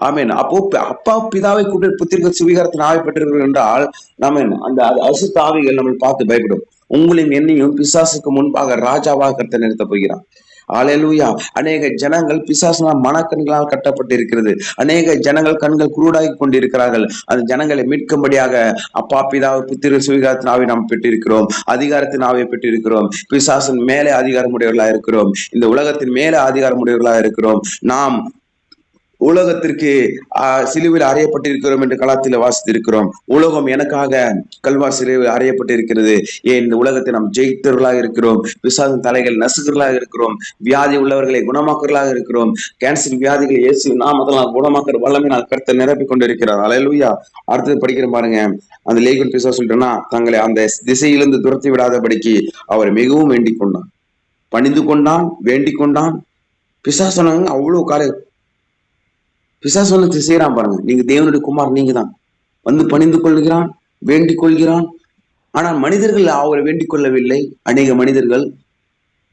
ஆமீன். அப்போ அப்பா பிதாவை கூட்டு புத்திரிக்க சுவீகாரத்தின் ஆவி என்றால் நாம அந்த அசுத்த ஆவிகள் நம்ம பார்த்து பயப்படும். உங்களையும் என்னையும் பிசாசுக்கு முன்பாக ராஜாவாக கருத்தை நிறுத்த போகிறான் ஆலையலூயா அநேக ஜனங்கள் பிசாசனால் மனக்கண்களால் கட்டப்பட்டிருக்கிறது. அநேக ஜனங்கள் கண்கள் குருடாகி கொண்டிருக்கிறார்கள். அந்த ஜனங்களை மீட்கும்படியாக அப்பா பிதாவை புத்திர சுவிகாரத்தின் ஆவை நாம் பெற்றிருக்கிறோம். அதிகாரத்தின் ஆவை பெற்றிருக்கிறோம். பிசாசன் மேலே அதிகாரமுடையவர்களாக இருக்கிறோம் இந்த உலகத்தின் மேலே அதிகாரமுடையவர்களாக இருக்கிறோம் நாம் உலகத்திற்கு ஆஹ், சிலுவையில் அறையப்பட்டிருக்கிறோம் என்று களத்தில் வாசித்திருக்கிறோம். உலகம் எனக்காக கல்வார் சிலுவில் அறையப்பட்டிருக்கிறது. ஏன் இந்த உலகத்தை நாம் ஜெயித்தவர்களாக இருக்கிறோம். விசாதம் தலைகள் நசுக்கர்களாக இருக்கிறோம். வியாதி உள்ளவர்களை குணமாக்கர்களாக இருக்கிறோம். கேன்சர் வியாதிகளை இயேசு நாமதெல்லாம் குணமாக்குற வல்லமையினால் கருத்தை நிரப்பி கொண்டிருக்கிறார். அலையலூயா அடுத்தது படிக்கிற பாருங்க. அந்த லேகன் பிசா சொல்லிட்டோம்னா தங்களை அந்த திசையிலிருந்து துரத்தி விடாதபடிக்கு அவர் மிகவும் வேண்டிக் கொண்டான் பணிந்து கொண்டான் வேண்டிக் கொண்டான். பிசாசனங்க அவ்வளவு காலை பிசாசனத்தை செய்யறான் பாருங்க. நீங்க தேவனுடைய குமார் நீங்க தான் வந்து பணிந்து கொள்கிறான் வேண்டிக் கொள்கிறான். ஆனால் மனிதர்கள் அவரை வேண்டிக் கொள்ளவில்லை. அநேக மனிதர்கள்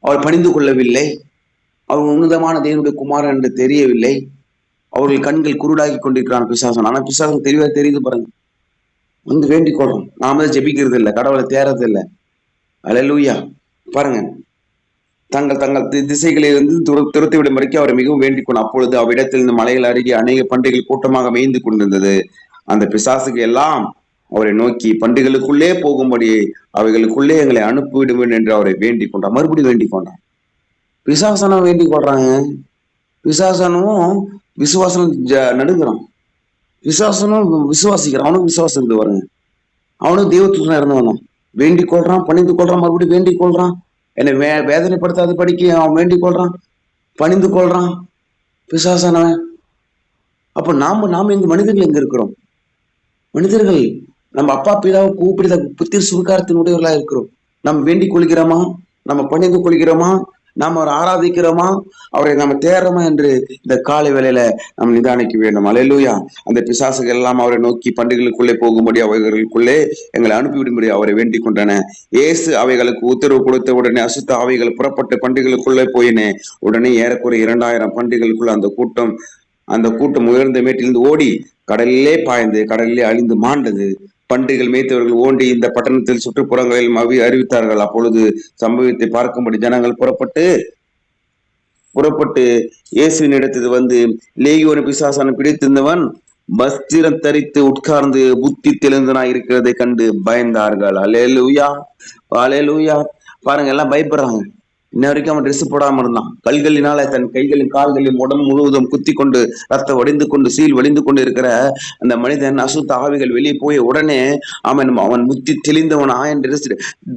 அவர் பணிந்து கொள்ளவில்லை. அவர் உன்னதமான தேவனுடைய குமாரன் என்று தெரியவில்லை. அவர்கள் கண்கள் குருடாகி கொண்டிருக்கிறான் பிசாசன் ஆனா பிசாசன் தெரியவே தெரியுது பாருங்க. வந்து வேண்டிக் கொள்றோம். நாம தான் ஜெபிக்கிறது இல்லை கடவுளை தேரது இல்லை அலலூயா பாருங்க. தங்கள் தங்கள் திசைகளிலிருந்து துர துரத்தி விடும் வரைக்கும் அவரை மிகவும் வேண்டிக் கொண்டு அப்பொழுது அவ்விடத்திலிருந்து மலைகள் அருகே அநேக பண்டிகைகள் கூட்டமாக மேய்ந்து கொண்டிருந்தது. அந்த பிசாசுக்கு எல்லாம் அவரை நோக்கி பண்டிகளுக்குள்ளே போகும்படி அவைகளுக்குள்ளே எங்களை அனுப்பிவிடுவேன் என்று அவரை வேண்டிக் கொண்டார் மறுபடியும் வேண்டிக் கொண்டார் பிசாசனம் வேண்டிக் கொள்றாங்க விசாசனமும் விசுவாசனம் ஜ- நடுங்குறான். விசுவாசனும் விசுவாசிக்கிறான். அவனும் விசுவாசம் இருந்து வருங்க. அவனும் தெய்வத்துல இருந்து வந்தான் வேண்டிக் கொள்றான் பணிந்து கொள்றான் மறுபடியும் வேண்டிக் கொள்றான் என்னை வே வேதனைப்படுத்தாத படிக்க அவன் வேண்டிக் கொள்றான் பணிந்து கொள்றான் பிசாசானவன். அப்ப நாம நாம எங்க மனிதர்கள் எங்க இருக்கிறோம்? மனிதர்கள் நம்ம அப்பா பிதாவை கூப்பிடுத புத்தி சுகாரத்தினுடையவர்களா இருக்கிறோம். நம்ம வேண்டிக் கொள்கிறோமா? நம்ம பணிந்து கொள்கிறோமா? நாம் அவர் ஆராதிக்கிறோமா? அவரை நம்ம தேடுறோமா என்று இந்த காலை வேளையில நாம் நிதானிக்க வேண்டும். அலையிலூயா அந்த பிசாசுகள் எல்லாம் அவரை நோக்கி பண்டிகைகளுக்குள்ளே போகும்படி அவைகளுக்குள்ளே எங்களை அனுப்பிவிடும்படி அவரை வேண்டிக் கொண்டன. இயேசு அவைகளுக்கு உத்தரவு கொடுத்த உடனே அசுத்த அவைகள் புறப்பட்டு பண்டிகைகளுக்குள்ளே போயினே. உடனே ஏறக்குறைய இரண்டாயிரம் பண்டிகைகளுக்குள்ள அந்த கூட்டம் அந்த கூட்டம் உயர்ந்த மேட்டிலிருந்து ஓடி கடலிலே பாய்ந்து கடலிலே அழிந்து மாண்டது. பன்றிகள் மேய்த்தவர்கள் ஓண்டி இந்த பட்டணத்தில் சுற்றுப்புறங்களில் அவி அறிவித்தார்கள். அப்பொழுது சம்பவத்தை பார்க்கும்படி ஜனங்கள் புறப்பட்டு புறப்பட்டு இயேசுவின் இடத்தில் வந்து லேகியோன பிசாசான பிடித்திருந்தவன் வஸ்திரம் தரித்து உட்கார்ந்து புத்தி தெளிந்தனாய் இருக்கிறதை கண்டு பயந்தார்கள். அலேலூயா அலேலூயா பாருங்க எல்லாம் பயப்படுறாங்க. இன்ன வரைக்கும் அவன் ட்ரெஸ் போடாம இருந்தான். கல்களினால தன் கைகளின் கால்களின் உடம்பு முழுவதும் குத்தி கொண்டு ரத்தம் வடிந்து கொண்டு சீல் வடிந்து கொண்டு இருக்கிற அந்த மனிதன் அசுத்த ஆவிகள் வெளியே போய் உடனே அவன் அவன் முத்தி தெளிந்தவனா என் ட்ரெஸ்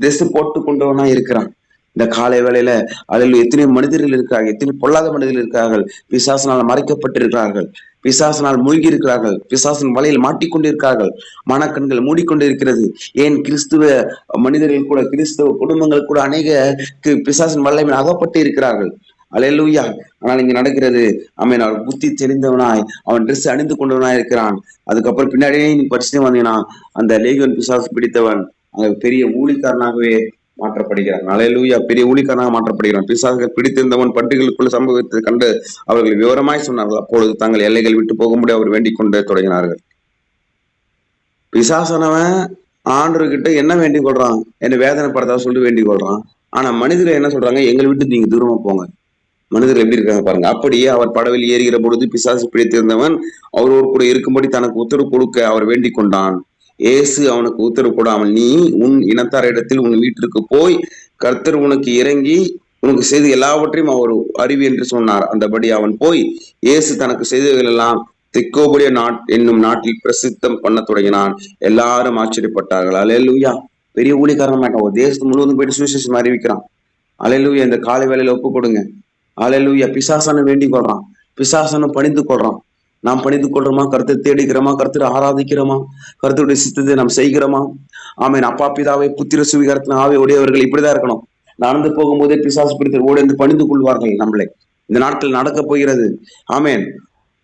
ட்ரெஸ் போட்டு கொண்டவனா இருக்கிறான். இந்த காலை வேளையில அதில் எத்தனை மனிதர்கள் இருக்கிறார்கள் எத்தனை பொல்லாத மனிதர்கள் இருக்கிறார்கள் விசாசனால் மறைக்கப்பட்டிருக்கிறார்கள். பிசாசனால் மூழ்கி இருக்கிறார்கள் பிசாசின் வலையில் மாட்டிக்கொண்டிருக்கிறார்கள். மனக்கண்கள் மூடிக்கொண்டிருக்கிறது. ஏன் கிறிஸ்துவ மனிதர்கள் கூட கிறிஸ்துவ குடும்பங்கள் கூட அநேக கி- பிசாசின் வல்லமையில் அகப்பட்டு இருக்கிறார்கள். அலையலூயா ஆனால் இங்க நடக்கிறது. அவன் அவர் புத்தி தெரிந்தவனாய் அவன் ட்ரெஸ் அணிந்து கொண்டவனாய் இருக்கிறான். அதுக்கப்புறம் பின்னாடியே நீ படிச்சுட்டு வந்தீங்கன்னா அந்த லேகியன் பிசாசு பிடித்தவன். அங்க பெரிய ஊழிக்காரனாகவே மாற்றப்படுகிறான் அலையலூயா பெரிய ஊழிக்காரனாக மாற்றப்படுகிறான். பிசாசுகள் பிடித்திருந்தவன் பண்டிகைகளுக்குள்ள சம்பவத்தை கண்டு அவர்கள் விவரமாய் சொன்னார்கள். அப்பொழுது தங்கள் எல்லைகள் விட்டு போகும்படி அவர் வேண்டிக் கொண்டு தொடங்கினார்கள். பிசாசனவன் ஆண்டவர்கிட்ட என்ன வேண்டிக் கொள்றான்? என்ன வேதனைப்படுறதா சொல்லி வேண்டிக் கொள்றான். ஆனா மனிதர்கள் என்ன சொல்றாங்க? எங்களை விட்டு நீங்க தூரமா போங்க. மனிதர்கள் எப்படி இருக்காங்க பாருங்க. அப்படியே அவர் படவில் ஏறுகிற பொழுது பிசாசு பிடித்திருந்தவன் அவரோடு கூட இருக்கும்படி தனக்கு உத்தரவு கொடுக்க அவர் வேண்டிக் கொண்டான். இயேசு அவனுக்கு உத்தரவு போடாமல் நீ உன் இனத்தாரிடத்தில் உன் வீட்டிற்கு போய் கர்த்தர் உனக்கு இறங்கி உனக்கு செய்து எல்லாவற்றையும் அவர் அறிவி என்று சொன்னார். அந்தபடி அவன் போய் இயேசு தனக்கு செய்தவைகள் எல்லாம் நாட் என்னும் நாட்டில் பிரசித்தம் பண்ண தொடங்கினான். எல்லாரும் ஆச்சரியப்பட்டார்கள். அலையலூயா பெரிய ஊழிக்காரன் மாட்டான் ஒரு தேசத்து முழுவதும் போயிட்டு சுவிசேஷம் அறிவிக்கிறான். அலையலூயா இந்த காலை வேலையில ஒப்பு கொடுங்க. அலையலூயா பிசாசனை வேண்டிக் கொள்றான். பிசாசனை பணிந்து கொள்றான். நாம் பணிந்து கொள்றோமா கருத்தை தேடிக்கிறோமா கருத்தை ஆராதிக்கிறோமா? கருத்துடைய சித்தத்தை நாம் செய்கிறோமா? ஆமேன். அப்பா பிதாவை புத்திர சுவிகாரத்தின் ஆவை உடையவர்கள் இப்படிதான் இருக்கணும். நடந்து போகும்போதே பிசாசு பிடித்து ஓடிந்து பணிந்து கொள்வார்கள் நம்மளை. இந்த நாட்கள் நடக்க போகிறது. ஆமேன்.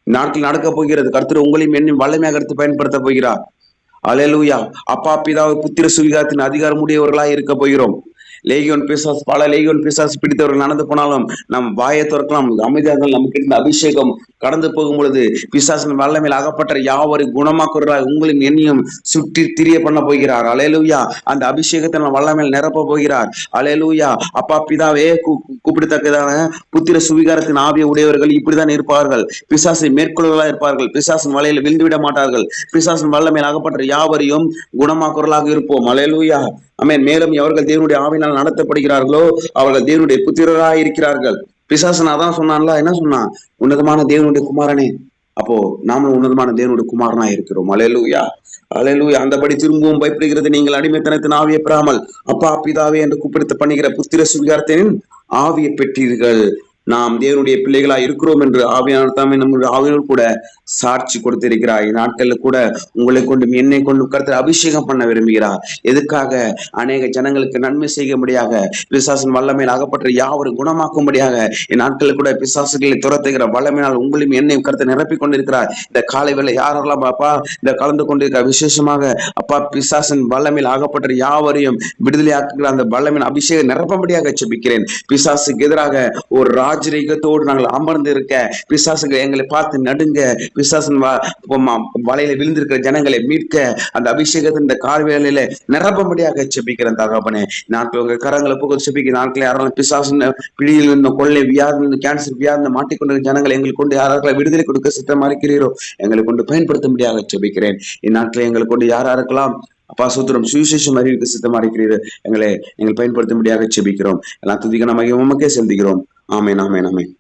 நாட்கள் நடக்க போகிறது. கருத்து உங்களையும் என்னையும் வல்லமையாக கருத்து பயன்படுத்த போகிறார். அலையலூயா அப்பா பிதாவை புத்திர சுவிகாரத்தின் அதிகாரம் உடையவர்களாய் இருக்க போகிறோம். லேகியோன் பிசாஸ் பல லேகியோன் பிசாஸ் பிடித்தவர்கள் நடந்து போனாலும் நம் வாயை திறக்கலாம். அமைதியாக நமக்கு இருந்த அபிஷேகம் கடந்து போகும் பொழுது பிசாசின் வல்லமையில் அகப்பட்ட யாவரை குணமாக்குறாய் உங்களின் எண்ணியும் சுற்றி திரிய பண்ண போகிறார். அலையலூயா அந்த அபிஷேகத்தை வல்லமையில் நிரப்ப போகிறார். அலையலூயா அப்பா பிதாவே கூப்பிடத்தக்கதான புத்திர சுவிகாரத்தின் ஆவிய உடையவர்கள் இப்படிதான் இருப்பார்கள். பிசாசை மேற்கொள்வர்களாக இருப்பார்கள். பிசாசின் வலையில் விழுந்து விட மாட்டார்கள். பிசாசின் வல்லமையில் அகப்பட்ட யாவரையும் குணமாக்குறலாக இருப்போம். அலையலூயா அமேன் மேலும் எவர்கள் தேவனுடைய ஆவினால் நடத்தப்படுகிறார்களோ அவர்கள் தேவனுடைய புத்திரராக இருக்கிறார்கள். பிசாசன் அதான் சொன்னான்ல என்ன சொன்னான்? உன்னதமான தேவனுடைய குமாரனே. அப்போ நாமளும் உன்னதமான தேவனுடைய குமாரனா இருக்கிறோம். அலையலூயா அலையலூயா அந்தபடி திரும்பவும் பயப்படுகிறது நீங்கள் அடிமைத்தனத்தின் ஆவியை பெறாமல். அப்பா பிதாவே என்று கூப்பிடுத்து பண்ணுகிற புத்திர சுவிகாரத்தின் ஆவியை பெற்றீர்கள். நாம் தேவனுடைய பிள்ளைகளா இருக்கிறோம் என்று ஆவியானவர் தாமே நம்முடைய ஆவியோடு கூட சாட்சி கொடுத்திருக்கிறார். நாட்கள்ல கூட உங்களை கொண்டும் என்னை கொண்டும் கருத்து அபிஷேகம் பண்ண விரும்புகிறார். எதுக்காக? அநேக ஜனங்களுக்கு நன்மை செய்யும்படியாக பிசாசின் வல்லமையில் அகப்பட்ட யாவரும் குணமாக்கும்படியாக இந்நாட்களில் கூட பிசாசுகளை துரத்துகிற வல்லமையினால் உங்களையும் என்னையும் கருத்தை நிரப்பி கொண்டிருக்கிறார். இந்த காலை வேலை யாரெல்லாம் அப்பா இந்த கலந்து கொண்டிருக்கிற விசேஷமாக அப்பா பிசாசின் வல்லமையில் ஆகப்பட்ட யாவரையும் விடுதலையாக்குகிற அந்த வல்லமையின் அபிஷேகம் நிரப்பும்படியாக செபிக்கிறேன் பிசாசுக்கு எதிராக ஒரு ராஜரீகத்தோடு நாங்கள் அமர்ந்து இருக்க பிசாசுகள் எங்களை பார்த்து நடுங்க விசாசன் வலையில விழுந்திருக்கிற ஜனங்களை மீட்க அந்த அபிஷேகத்தின் இந்த கார்வேலையில நிரப்பும்படியாக செபிக்கிறேன் தகப்பனே. நாட்கள் உங்க கரங்களை போக செபிக்க நாட்களை யாராலும் பிசாசன் பிடியில் இருந்த கொள்ளை வியாதி கேன்சர் வியாதி மாட்டிக்கொண்டிருக்கிற ஜனங்களை எங்களுக்கு கொண்டு யாராருக்கெல்லாம் விடுதலை கொடுக்க சித்தமா இருக்கிறீரோ எங்களை கொண்டு பயன்படுத்தும்படியாக செபிக்கிறேன். இந்நாட்களை எங்களை கொண்டு யார் யாருக்கெல்லாம் அப்பா சூத்திரம் சுவிசேஷம் அறிவிக்க சித்தமா இருக்கிறீர்கள் எங்களை எங்களை பயன்படுத்தும்படியாக செபிக்கிறோம். எல்லாம் துதிக்க நம்ம உமக்கே செலுத்துகிறோம். ஆமேன் ஆமேன் ஆமேன்.